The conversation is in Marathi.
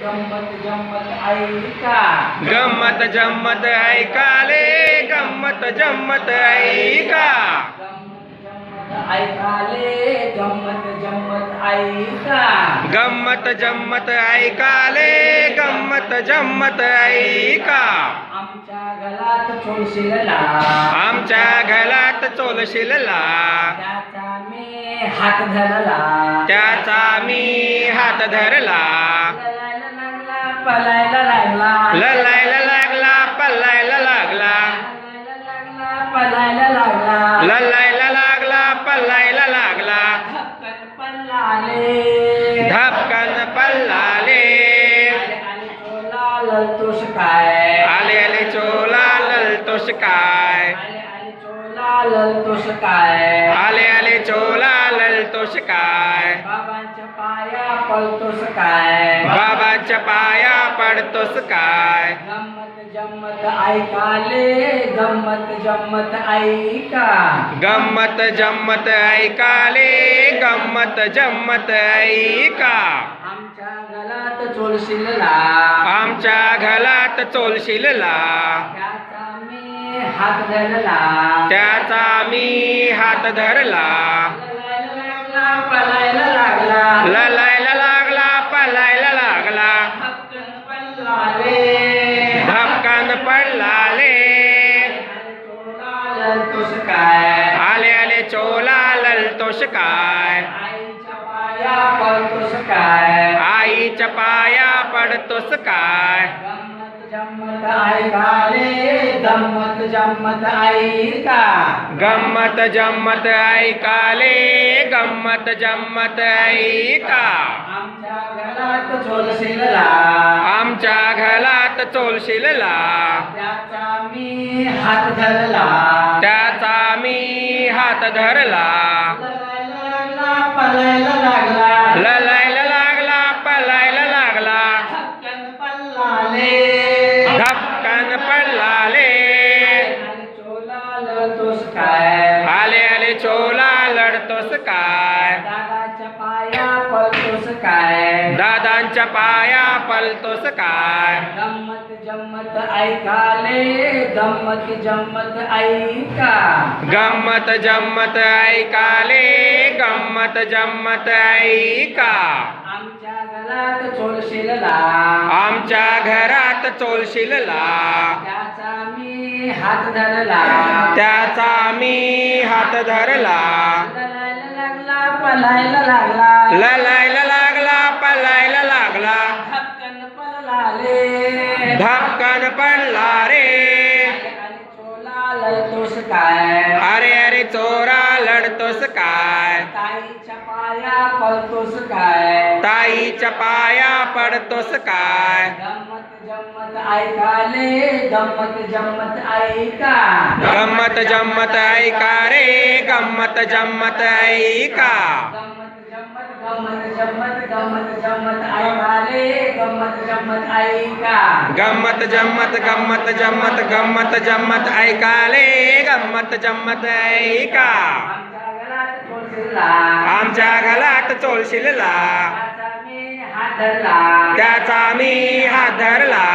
गंमत जम्मत ऐका गंमत जम्मत ऐकाले गंमत जम्मत ऐका ऐकाले गंमत जम्मत ऐका गंमत जम्मत ऐकाले गंमत जम्मत ऐका आमच्या गलात चोळशिरला आमच्या घरात चोलशिलला त्याचा मी हात धरला. त्याचा मी हात धरला. ललायला लागला पलायला लागला. ललायला लागला पल्लायला लागला. ललायला लागला पलायला लागला. धपकन पल्लाले. आले आले चोला ललतोष काय? आले आले चोला ललतोष काय? आले आले चोला ललतोष काय? आले आले चोला ललतोष काय? बाबांच्या पाया पलतोस काय? बाबाच्या पाया पडतोस काय? गंमत जम्मत ऐकाले गंमत जम्मत ऐका गंमत जम्मत ऐकाले गंमत जम्मत ऐका आमच्या आमच्या घरात चोलशिलला त्याचा मी हात धरला. त्याचा मी हात धरला. लागला. ललायला ललतोष काय? आले आले चोला ललतोष काय? आईच्या पाया पलतोष काय? आईच्या पाया पडतोस काय? गंमत जम्मत गंमत जम्मत ऐका गंमत जम्मत ऐकाले गंमत जम्मत ऐका आमच्या घरात चोलशिलला आमच्या घरात चोलशिलला त्याचा मी हात धरला. त्याचा मी हात धरला पलायला लागला ललायला लागला चोला लळतोस काय? आले आले चोला लढतोस काय? दादाच्या पाया पळतोस काय? दादांच्या पाया पलतोस काय? गंमत जम्मत ऐकाले गंमत जम्मत ऐका गंमत जम्मत ऐकाले गंमत जम्मत ऐका आमच्या घरात चोळशिलला आमच्या घरात चोलशिलला त्याचा मी हात धरला. त्याचा मी हात धरला. लागला पलायला लागला. ललायला लागला पलायला लागला. धपकन पळाले धपकन पडला रे. चोला लळतोस काय? अरे अरे चोरा लढतोस काय? ताईच्या पाया पळतोस काय? ताईच्या पाया पडतोस काय? गंमत जम्मत ऐकाले गंमत जम्मत ऐका. गंमत जम्मत ऐका रे गंमत जम्मत ऐका. गंमत जम्मत गंमत जम्मत गंमत जम्मत ऐका. गंमत जम्मत गंमत जम्मत गंमत जम्मत ऐकाले गंमत जम्मत ऐका. आमच्या घरात चोळशिरला आमच्या घरात चोलशिलला त्याचा मी हात धरला.